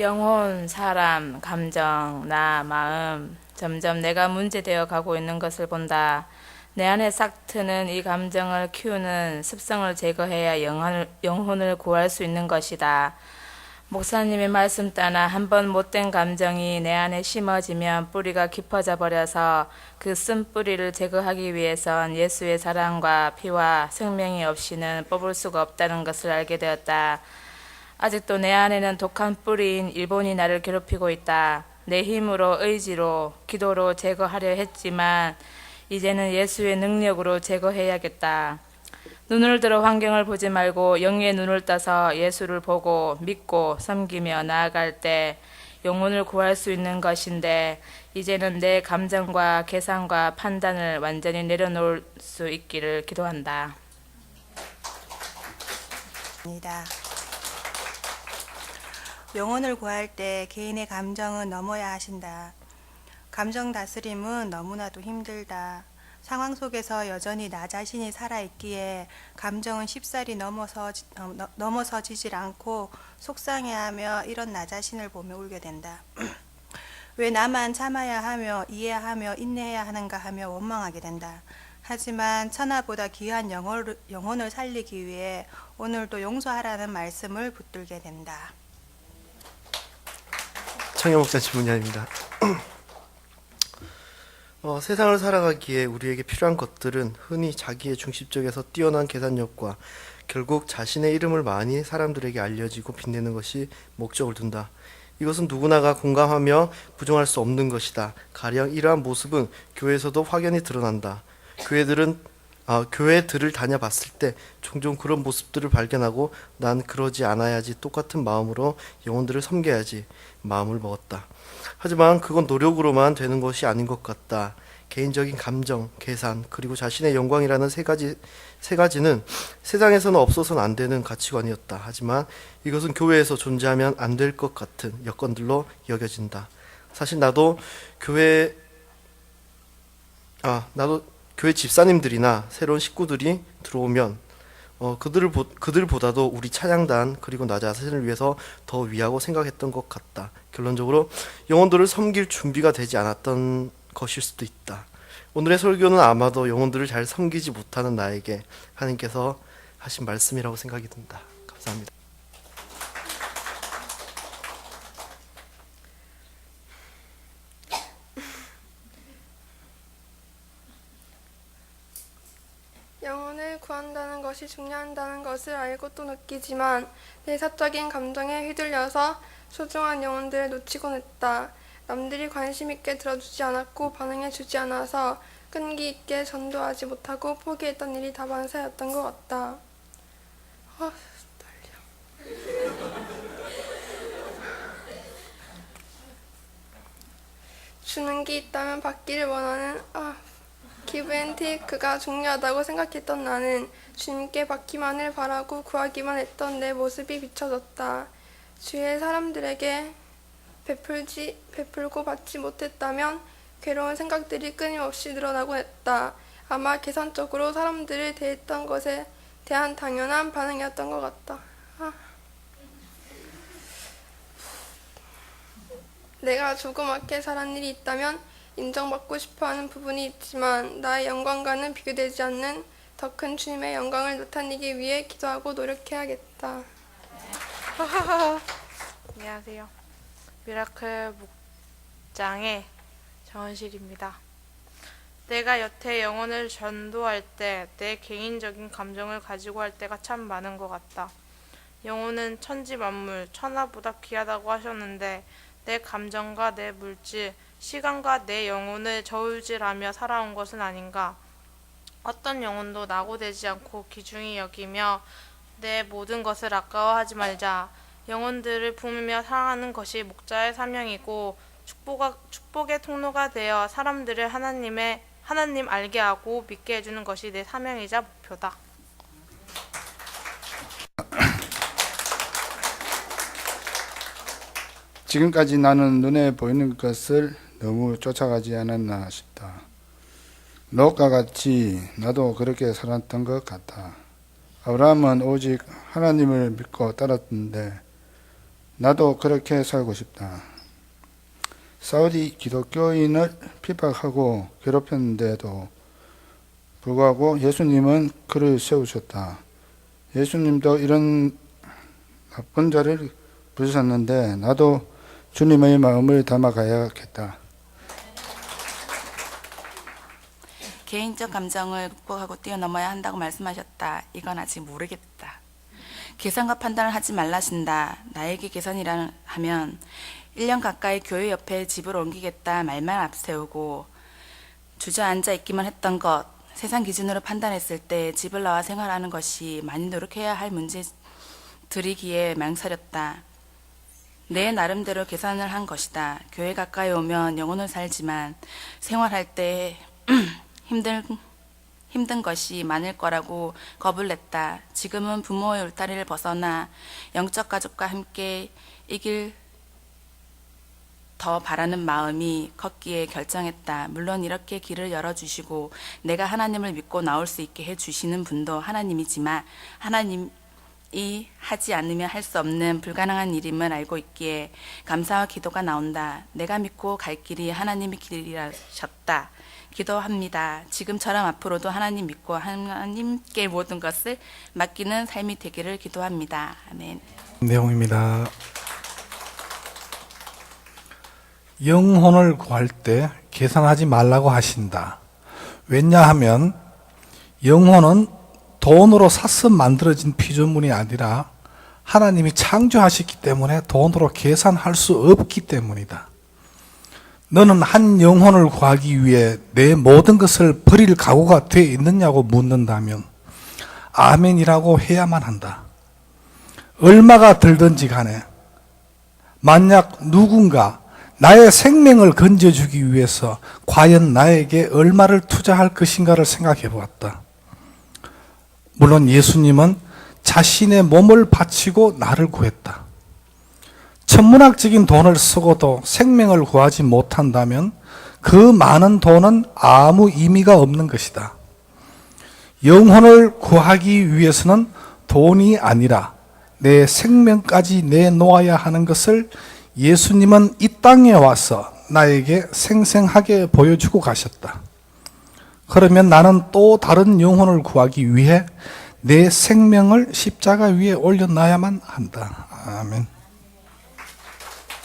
영혼, 사람, 감정, 나, 마음 점점 내가 문제되어 가고 있는 것을 본다. 내 안에 싹 트는 이 감정을 키우는 습성을 제거해야 영혼을, 영혼을 구할 수 있는 것이다. 목사님의 말씀 따나 한번 못된 감정이 내 안에 심어지면 뿌리가 깊어져 버려서 그 쓴 뿌리를 제거하기 위해선 예수의 사랑과 피와 생명이 없이는 뽑을 수가 없다는 것을 알게 되었다. 아직도 내 안에는 독한 뿌리인 일본이 나를 괴롭히고 있다. 내 힘으로 의지로 기도로 제거하려 했지만 이제는 예수의 능력으로 제거해야겠다. 눈을 들어 환경을 보지 말고 영의 눈을 떠서 예수를 보고 믿고 섬기며 나아갈 때 영혼을 구할 수 있는 것인데 이제는 내 감정과 계산과 판단을 완전히 내려놓을 수 있기를 기도한다. 입니다. 영혼을 구할 때 개인의 감정은 넘어야 하신다. 감정 다스림은 너무나도 힘들다. 상황 속에서 여전히 나 자신이 살아있기에 감정은 쉽사리 넘어서, 어, 너- 넘어서지질 않고 속상해하며 이런 나 자신을 보며 울게 된다. 왜 나만 참아야 하며 이해하며 인내해야 하는가 하며 원망하게 된다. 하지만 천하보다 귀한 영혼을 살리기 위해 오늘도 용서하라는 말씀을 붙들게 된다. 청여 목사님 문야입니다. 어, 세상을 살아가기에 우리에게 필요한 것들은 흔히 자기의 중심적에서 뛰어난 계산력과 결국 자신의 이름을 많이 사람들에게 알려지고 빛내는 것이 목적을 둔다. 이것은 누구나가 공감하며 부정할 수 없는 것이다. 가령 이러한 모습은 교회에서도 확연히 드러난다. 교회들은 아, 교회들을 다녀봤을 때 종종 그런 모습들을 발견하고 난 그러지 않아야지 똑같은 마음으로 영혼들을 섬겨야지 마음을 먹었다. 하지만 그건 노력으로만 되는 것이 아닌 것 같다. 개인적인 감정, 계산, 그리고 자신의 영광이라는 세 가지 세 가지는 세상에서는 없어서는 안 되는 가치관이었다. 하지만 이것은 교회에서 존재하면 안 될 것 같은 여건들로 여겨진다. 사실 나도 교회 아 나도 교회 집사님들이나 새로운 식구들이 들어오면 어, 그들을 보, 그들보다도 우리 찬양단 그리고 나 자신을 위해서 더 위하고 생각했던 것 같다. 결론적으로 영혼들을 섬길 준비가 되지 않았던 것일 수도 있다. 오늘의 설교는 아마도 영혼들을 잘 섬기지 못하는 나에게 하나님께서 하신 말씀이라고 생각이 든다. 감사합니다. 영혼을 구한다는 것이 중요하다는 것을 알고 또 느끼지만 내 사적인 감정에 휘둘려서 소중한 영혼들을 놓치곤 했다. 남들이 관심 있게 들어주지 않았고 반응해 주지 않아서 끈기 있게 전도하지 못하고 포기했던 일이 다반사였던 것 같다. 아, 떨려. 주는 게 있다면 받기를 원하는 아 기브앤테이크가 중요하다고 생각했던 나는 주님께 받기만을 바라고 구하기만 했던 내 모습이 비춰졌다. 주의 사람들에게 베풀지 베풀고 받지 못했다면 괴로운 생각들이 끊임없이 늘어나곤 했다. 아마 계산적으로 사람들을 대했던 것에 대한 당연한 반응이었던 것 같다. 아. 내가 조그맣게 살한 일이 있다면 인정받고 싶어 하는 부분이 있지만 나의 영광과는 비교되지 않는 더 큰 주님의 영광을 나타내기 위해 기도하고 노력해야겠다. 안녕하세요. 미라클 목장의 정원실입니다. 내가 여태 영혼을 전도할 때 내 개인적인 감정을 가지고 할 때가 참 많은 것 같다. 영혼은 천지 만물, 천하보다 귀하다고 하셨는데 내 감정과 내 물질, 시간과 내 영혼을 저울질하며 살아온 것은 아닌가? 어떤 영혼도 낙오되지 않고 귀중히 여기며 내 모든 것을 아까워하지 말자. 영혼들을 품으며 사랑하는 것이 목자의 사명이고 축복가, 축복의 통로가 되어 사람들을 하나님의 하나님 알게 하고 믿게 해주는 것이 내 사명이자 목표다. 지금까지 나는 눈에 보이는 것을 너무 쫓아가지 않았나 싶다. 롯과 같이 나도 그렇게 살았던 것 같다. 아브라함은 오직 하나님을 믿고 따랐는데 나도 그렇게 살고 싶다. 사우디 기독교인을 핍박하고 괴롭혔는데도 불구하고 예수님은 그를 세우셨다. 예수님도 이런 나쁜 자를 부르셨는데 나도 주님의 마음을 담아가야겠다. 개인적 감정을 극복하고 뛰어넘어야 한다고 말씀하셨다. 이건 아직 모르겠다. 계산과 판단을 하지 말라신다. 나에게 계산이라 하면 1년 가까이 교회 옆에 집을 옮기겠다 말만 앞세우고 주저앉아 있기만 했던 것, 세상 기준으로 판단했을 때 집을 나와 생활하는 것이 많이 노력해야 할 문제들이기에 망설였다. 내 나름대로 계산을 한 것이다. 교회 가까이 오면 영혼을 살지만 생활할 때 힘든 힘든 것이 많을 거라고 겁을 냈다. 지금은 부모의 울타리를 벗어나 영적 가족과 함께 이길 더 바라는 마음이 컸기에 결정했다. 물론 이렇게 길을 열어주시고 내가 하나님을 믿고 나올 수 있게 해주시는 분도 하나님이지만 하나님 이 하지 않으면 할 수 없는 불가능한 일임을 알고 있기에 감사와 기도가 나온다. 내가 믿고 갈 길이 하나님의 길이라셨다. 기도합니다. 지금처럼 앞으로도 하나님 믿고 하나님께 모든 것을 맡기는 삶이 되기를 기도합니다. 아멘. 내용입니다. 영혼을 구할 때 계산하지 말라고 하신다. 왜냐하면 영혼은 돈으로 사서 만들어진 피조물이 아니라 하나님이 창조하셨기 때문에 돈으로 계산할 수 없기 때문이다. 너는 한 영혼을 구하기 위해 내 모든 것을 버릴 각오가 돼 있느냐고 묻는다면 아멘이라고 해야만 한다. 얼마가 들든지 간에 만약 누군가 나의 생명을 건져주기 위해서 과연 나에게 얼마를 투자할 것인가를 생각해 보았다. 물론 예수님은 자신의 몸을 바치고 나를 구했다. 천문학적인 돈을 쓰고도 생명을 구하지 못한다면 그 많은 돈은 아무 의미가 없는 것이다. 영혼을 구하기 위해서는 돈이 아니라 내 생명까지 내놓아야 하는 것을 예수님은 이 땅에 와서 나에게 생생하게 보여주고 가셨다. 그러면 나는 또 다른 영혼을 구하기 위해 내 생명을 십자가 위에 올려놔야만 한다. 아멘.